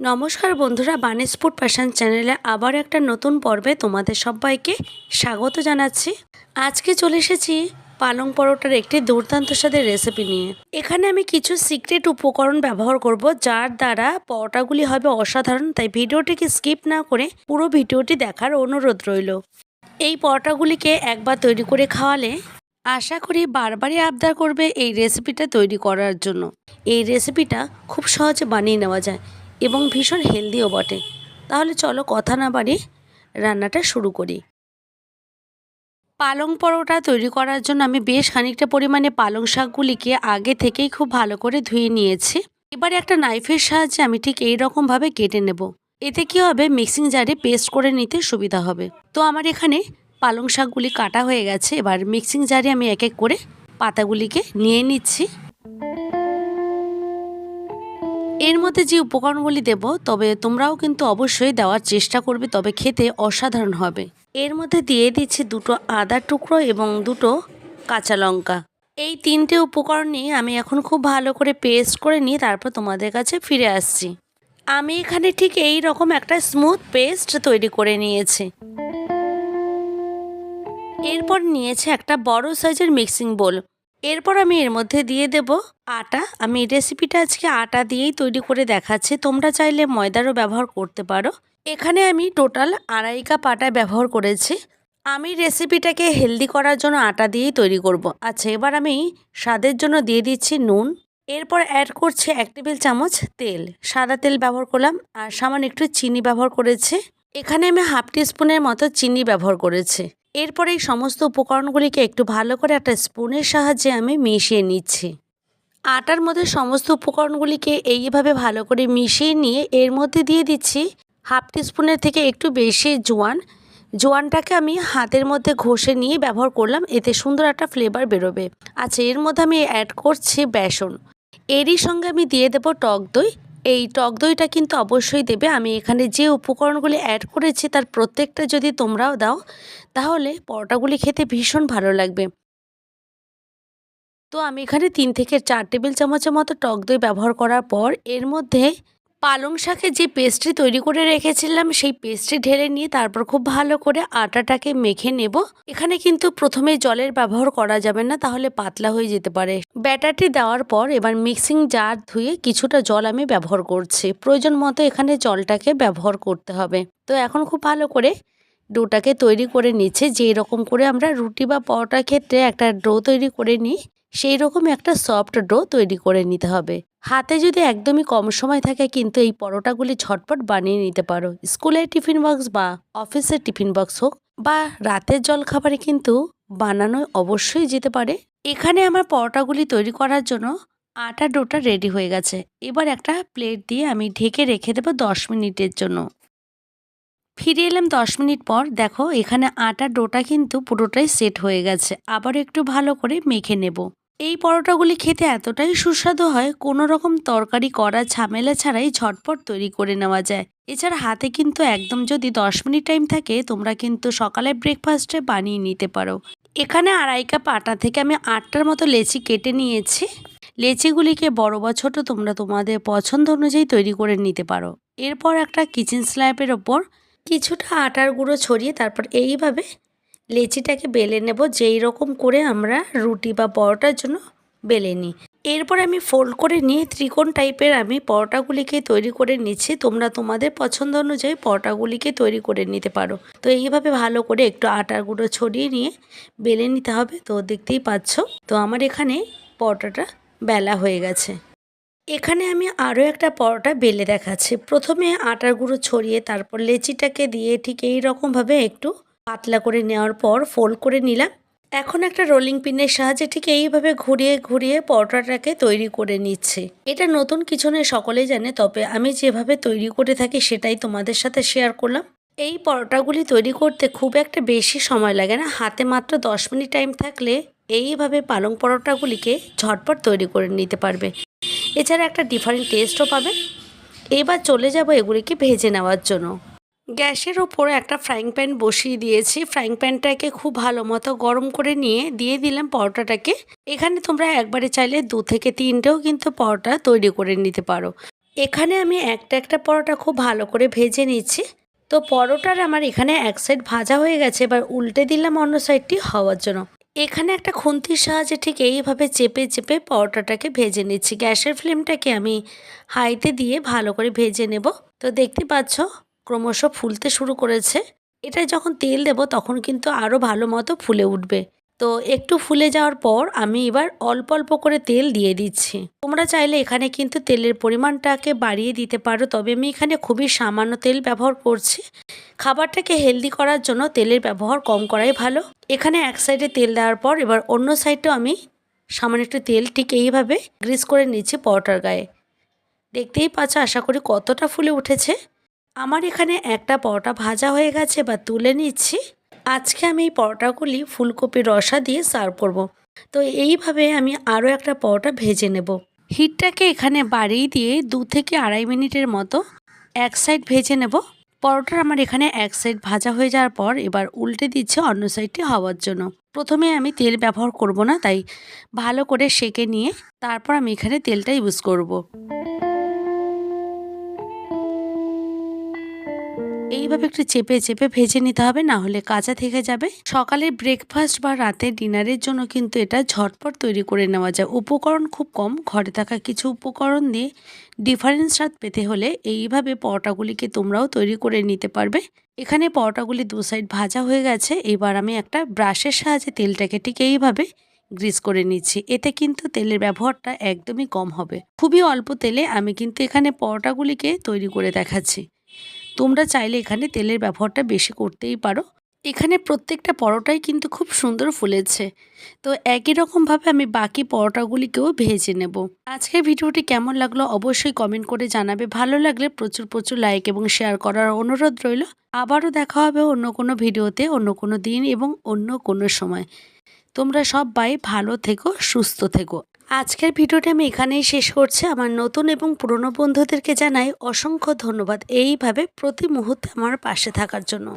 নমস্কার বন্ধুরা, বানিস food passion চ্যানেলে আবার একটা নতুন পর্বে তোমাদের সবাইকে স্বাগত জানাচ্ছি। আজকে চলে এসেছি পালং পরোটার একটি দুর্দান্ত স্বাদের রেসিপি নিয়ে। এখানে আমি কিছু সিক্রেট উপকরণ ব্যবহার করব, যার দ্বারা পরোটাগুলি হবে অসাধারণ, তাই ভিডিওটিকে স্কিপ না করে পুরো ভিডিওটি দেখার অনুরোধ রইল। এই পরোটাগুলিকে একবার তৈরি করে খাওয়ালে আশা করি বারবারই আবদার করবে এই রেসিপিটা তৈরি করার জন্য। এই রেসিপিটা খুব সহজে বানিয়ে নেওয়া যায়। এবং ভীষণ হেলদিও বটে। তাহলে চলো কথা না বাড়িয়ে রান্নাটা শুরু করি। পালং পরোটা তৈরি করার জন্য আমি বেশ খানিকটা পরিমাণে পালং শাকগুলিকে আগে থেকেই খুব ভালো করে ধুয়ে নিয়েছি। এবারে একটা নাইফের সাহায্যে আমি ঠিক এই রকমভাবে কেটে নেব। এতে কি হবে? মিক্সিং জারে পেস্ট করে নিতে সুবিধা হবে। তো আমার এখানে পালং শাকগুলি কাটা হয়ে গেছে। এবার মিক্সিং জারে আমি এক এক করে পাতাগুলিকে নিয়ে নিচ্ছি। এর মধ্যে যে উপকরণগুলি দেব, তবে তোমরাও কিন্তু অবশ্যই দেওয়ার চেষ্টা করবে, তবে খেতে অসাধারণ হবে। এর মধ্যে দিয়ে দিচ্ছি দুটো আদার টুকরো এবং দুটো কাঁচা লঙ্কা। এই তিনটে উপকরণ নিয়ে আমি এখন খুব ভালো করে পেস্ট করে নিয়ে তারপর তোমাদের কাছে ফিরে আসছি। আমি এখানে ঠিক এই রকম একটা স্মুথ পেস্ট তৈরি করে নিয়েছি। এরপর নিয়েছে একটা বড় সাইজের মিক্সিং বোল। এরপর আমি এর মধ্যে দিয়ে দেব আটা। আমি রেসিপিটা আজকে আটা দিয়েই তৈরি করে দেখাচ্ছি। তোমরা চাইলে ময়দারও ব্যবহার করতে পারো। এখানে আমি টোটাল আড়াই কাপ আটা ব্যবহার করেছি। আমি রেসিপিটাকে হেলদি করার জন্য আটা দিয়েই তৈরি করব। আচ্ছা এবার আমি স্বাদের জন্য দিয়ে দিচ্ছি নুন। এরপর অ্যাড করছি এক টেবিল চামচ তেল। সাদা তেল ব্যবহার করলাম আর সামান্য একটু চিনি ব্যবহার করেছি। এখানে আমি হাফ স্পুনের মতো চিনি ব্যবহার করেছি। এরপর এই সমস্ত উপকরণগুলিকে একটু ভালো করে একটা স্পুনের সাহায্যে আমি মিশিয়ে নিচ্ছি। আটার মধ্যে সমস্ত উপকরণগুলিকে এইভাবে ভালো করে মিশিয়ে নিয়ে এর মধ্যে দিয়ে দিচ্ছি হাফ স্পুনের থেকে একটু বেশি জোয়ান। জোয়ানটাকে আমি হাতের মধ্যে ঘষে নিয়ে ব্যবহার করলাম, এতে সুন্দর একটা ফ্লেভার বেরোবে। আচ্ছা এর মধ্যে আমি অ্যাড করছি বেসন। এরই সঙ্গে আমি দিয়ে দেবো টক দই। এই টক দইটা কিন্তু অবশ্যই দেবে। আমি এখানে যে উপকরণগুলি অ্যাড করেছি, তার প্রত্যেকটা যদি তোমরাও দাও, তাহলে পরোটাগুলি খেতে ভীষণ ভালো লাগবে। তো আমি এখানে তিন থেকে চার টেবিল চামচের মতো টক দই ব্যবহার করার পর, এর মধ্যে পালং শাকে যে পেস্ট্রি তৈরি করে রেখেছিলাম, সেই পেস্ট্রি ঢেলে নিয়ে তারপর খুব ভালো করে আটাটাকে মেখে নেব। এখানে কিন্তু প্রথমে জলের ব্যবহার করা যাবে না, তাহলে পাতলা হয়ে যেতে পারে। ব্যাটারটি দেওয়ার পর এবার মিক্সিং জার ধুয়ে কিছুটা জল আমি ব্যবহার করছি। প্রয়োজন মতো এখানে জলটাকে ব্যবহার করতে হবে। তো এখন খুব ভালো করে ডোটাকে তৈরি করে নিচ্ছে। যেই রকম করে আমরা রুটি বা পরোটার ক্ষেত্রে একটা ডো তৈরি করে নিই সেই রকম একটা সফট ডো তৈরি করে নিতে হবে। হাতে যদি একদমই কম সময় থাকে কিন্তু এই পরোটাগুলি ঝটপট বানিয়ে নিতে পারো। স্কুলের টিফিন বক্স বা অফিসের টিফিন বক্স হোক বা রাতের জল খাবারে কিন্তু বানানো অবশ্যই যেতে পারে। এখানে আমার পরোটাগুলি তৈরি করার জন্য আটা ডোটা রেডি হয়ে গেছে। এবার একটা প্লেট দিয়ে আমি ঢেকে রেখে দেবো দশ মিনিটের জন্য। ফিরে এলাম দশ মিনিট পর। দেখো, এখানে আটার ডোটা কিন্তু পুরোটাই সেট হয়ে গেছে। আবার একটু ভালো করে মেখে নেব। এই পরোটাগুলি খেতে এতটাই সুস্বাদু হয়, কোনো রকম তরকারি করা ঝামেলা ছাড়াই ঝটপট তৈরি করে নেওয়া যায়। এছাড়া হাতে কিন্তু একদম যদি দশ মিনিট টাইম থাকে, তোমরা কিন্তু সকালে ব্রেকফাস্টে বানিয়ে নিতে পারো। এখানে আড়াই কাপ আটা থেকে আমি আটটার মতো লেচি কেটে নিয়েছি। লেচিগুলিকে বড় বা ছোট তোমরা তোমাদের পছন্দ অনুযায়ী তৈরি করে নিতে পারো। এরপর একটা কিচেন স্ল্যাবের ওপর কিছুটা আটার গুঁড়ো ছড়িয়ে তারপর এইভাবে লেচিটাকে বেলে নেব, যেই রকম করে আমরা রুটি বা পরোটার জন্য বেলে নিই। এরপর আমি ফোল্ড করে নিয়ে ত্রিকোণ টাইপের আমি পরোটাগুলিকে তৈরি করে নিচ্ছি। তোমরা তোমাদের পছন্দ অনুযায়ী পরোটাগুলিকে তৈরি করে নিতে পারো। তো এইভাবে ভালো করে একটু আটার গুঁড়ো ছড়িয়ে নিয়ে বেলে নিতে হবে। তো দেখতেই পাচ্ছ, তো আমার এখানে পরোটাটা বেলা হয়ে গেছে। এখানে আমি আরও একটা পরোটা বেলে দেখাচ্ছি। প্রথমে আটার গুঁড়ো ছড়িয়ে তারপর লেচিটাকে দিয়ে ঠিক এই রকমভাবে একটু পাতলা করে নেওয়ার পর ফোল্ড করে নিলাম। এখন একটা রোলিং পিনের সাহায্যে ঠিক এইভাবে ঘুরিয়ে ঘুরিয়ে পরোটাটাকে তৈরি করে নিচ্ছে। এটা নতুন কিছু নয়, সকলেই জানে, তবে আমি যেভাবে তৈরি করে থাকি সেটাই তোমাদের সাথে শেয়ার করলাম। এই পরোটাগুলি তৈরি করতে খুব একটা বেশি সময় লাগে না, হাতে মাত্র দশ মিনিট টাইম থাকলে এইভাবে পালং পরোটাগুলিকে ঝটপট তৈরি করে নিতে পারবে। এছাড়া একটা ডিফারেন্ট টেস্টও পাবে। এবার চলে যাব এগুলিকে ভেজে নেওয়ার জন্য। গ্যাসের ওপরে একটা ফ্রাইং প্যান বসিয়ে দিয়েছি। ফ্রাইং প্যানটাকে খুব ভালো মতো গরম করে নিয়ে দিয়ে দিলাম পরোটাটাকে। এখানে তোমরা একবারে চাইলে দু থেকে তিনটেও কিন্তু পরোটা তৈরি করে নিতে পারো। এখানে আমি একটা একটা পরোটা খুব ভালো করে ভেজে নিচ্ছি। তো পরোটার আমার এখানে এক সাইড ভাজা হয়ে গেছে, এবার উল্টে দিলাম অন্য সাইডটি হওয়ার জন্য। এখানে একটা খুন্তির সাহায্যে ঠিক এইভাবে চেপে চেপে পরোটাটাকে ভেজে নিচ্ছি। গ্যাসের ফ্লেমটাকে আমি হাইতে দিয়ে ভালো করে ভেজে নেব। তো দেখতে পাচ্ছ ক্রমশ ফুলতে শুরু করেছে। এটা যখন তেল দেব তখন কিন্তু আরও ভালো মতো ফুলে উঠবে। তো একটু ফুলে যাওয়ার পর আমি এবার অল্প অল্প করে তেল দিয়ে দিচ্ছি। তোমরা চাইলে এখানে কিন্তু তেলের পরিমাণটাকে বাড়িয়ে দিতে পারো, তবে আমি এখানে খুবই সামান্য তেল ব্যবহার করছি। খাবারটাকে হেলদি করার জন্য তেলের ব্যবহার কম করাই ভালো। এখানে এক সাইডে তেল দেওয়ার পর এবার অন্য সাইডটাও আমি সামান্য একটু তেল ঠিক এইভাবে গ্রিস করে নিচ্ছি পরোটার গায়ে। দেখতেই পাচ্ছ আশা করি কতটা ফুলে উঠেছে। আমার এখানে একটা পরোটা ভাজা হয়ে গেছে বা তুলে নিচ্ছি আজকে আমি এই পরোটাগুলি ফুলকপির রসা দিয়ে সার্ভ করব। তো এইভাবে আমি আরও একটা পরোটা ভেজে নেব হিটটাকে এখানে বাড়িয়ে দিয়ে দু থেকে আড়াই মিনিটের মতো এক সাইড ভেজে নেব পরোটার আমার এখানে এক সাইড ভাজা হয়ে যাওয়ার পর এবার উল্টে দিচ্ছে অন্য সাইডটি হওয়ার জন্য প্রথমে আমি তেল ব্যবহার করব না, তাই ভালো করে সেকে নিয়ে তারপর আমি এখানে তেলটা ইউজ করব। এইভাবে একটু চেপে চেপে ভেজে নিতে হবে, না হলে কাঁচা থেকে যাবে। সকালের ব্রেকফাস্ট বা রাতে ডিনারের জন্য কিন্তু এটা ঝটপট তৈরি করে নেওয়া যায়। উপকরণ খুব কম, ঘরে থাকা কিছু উপকরণ দিয়ে ডিফারেন্স স্বাদ পেতে হলে এইভাবে পরোটাগুলিকে তোমরাও তৈরি করে নিতে পারবে। এখানে পরোটাগুলি দু সাইড ভাজা হয়ে গেছে, এবার আমি একটা ব্রাশের সাহায্যে তেলটাকে ঠিক এইভাবে গ্রিস করে নিচ্ছি। এতে কিন্তু তেলের ব্যবহারটা একদমই কম হবে। খুবই অল্প তেলে আমি কিন্তু এখানে পরোটাগুলিকে তৈরি করে দেখাচ্ছি। তোমরা চাইলে এখানে তেলের ব্যবহারটা বেশি করতেই পারো। এখানে প্রত্যেকটা পরোটাই কিন্তু খুব সুন্দর ফুলেছে। তো একই রকমভাবে আমি বাকি পরোটাগুলিকেও ভেজে নেব। আজকের ভিডিওটি কেমন লাগল অবশ্যই কমেন্ট করে জানাবে। ভালো লাগলে প্রচুর প্রচুর লাইক এবং শেয়ার করার অনুরোধ রইল। আবারও দেখা হবে অন্য কোনো ভিডিওতে, অন্য কোনো দিন এবং অন্য কোনো সময়। তোমরা সবাই ভালো থেকো, সুস্থ থেকো। আজকের ভিডিওটি আমি এখানেই শেষ করছি। আমার নতুন এবং পুরনো বন্ধুদেরকে জানাই অসংখ্য ধন্যবাদ। এইভাবে প্রতি মুহূর্তে আমার পাশে থাকার জন্য।